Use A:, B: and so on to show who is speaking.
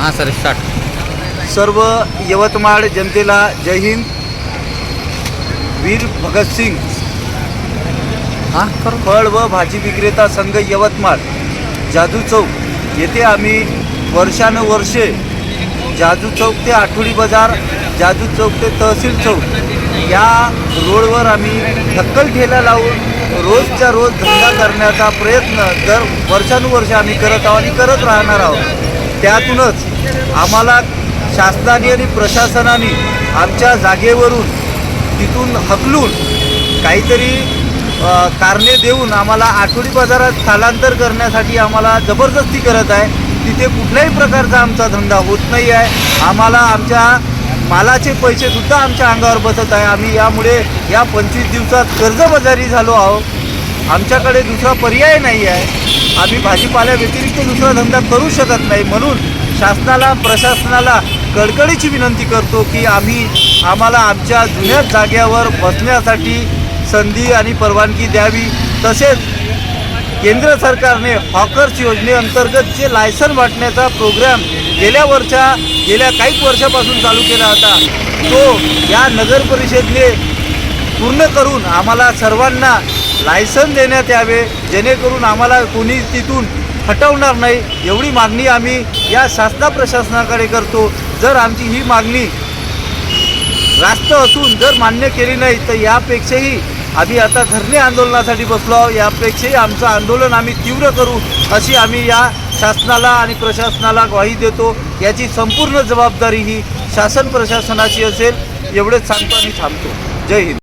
A: हां sir start
B: सर्व यवतमाळ जनतेला जय हिंद. वीर भगतसिंग
A: हां?
B: फळ व भाजी विक्रेता संघ यवतमाळ जादू चौक. येथे आम्ही वर्षानुवर्षे जादू चौक ते आठवडी बाजार जादू चौक ते तहसील चौक या रोडवर आम्ही नक्कल ठेला लावून रोजच्या रोज धंदा करण्याचा प्रयत्न दर वर्षानुवर्ष आम्ही करत आहोत आणि करत राहणार आहोत. त्यातूनच आम्हाला शासनाने आणि प्रशासनाने आमच्या जागेवरून तिथून हकलून काहीतरी कारणे देऊन आम्हाला आठवडी बाजारात स्थलांतर करण्यासाठी आम्हाला जबरदस्ती करत आहे. तिथे कुठल्याही प्रकारचा आमचा धंदा होत नाही आहे. आम्हाला आमच्या मालाचे पैसेसुद्धा आमच्या अंगावर बसत आहे. आम्ही यामुळे या पंचवीस दिवसात कर्जबाजारी झालो आहोत. आमच्याकडे दुसरा पर्याय नाही आहे. आम्ही भाजीपाल्या व्यतिरिक्त दुसरा धंदा करू शकत नाही. म्हणून शासनाला प्रशासनाला कडकडीची विनंती करतो की आम्ही आम्हाला आमच्या जुन्या जाग्यावर बसण्यासाठी संधी आणि परवानगी द्यावी. तसेच केंद्र सरकारने हॉकर्स योजनेअंतर्गत जे लायसन वाटण्याचा प्रोग्राम गेल्या वर्षा गेल्या काही वर्षापासून चालू केला होता तो या नगर परिषदेने पूर्ण करून आम्हाला सर्वांना लायसन देण्यात यावे जेणेकरून आम्हाला कोणी तिथून हटवणार नाही. एवढी मागणी आम्ही या शासना प्रशासनाकडे करतो. जर आमची ही मागणी रास्त असून जर मान्य केली नाही तर यापेक्षाही आम्ही आता धरणे आंदोलनासाठी बसलो आहोत. यापेक्षाही आमचं आंदोलन आम्ही तीव्र करू अशी आम्ही या शासनाला आणि प्रशासनाला ग्वाही देतो. याची संपूर्ण जबाबदारी ही शासन प्रशासनाची असेल. एवढेच सांगतो आणि थांबतो. जय हिंद.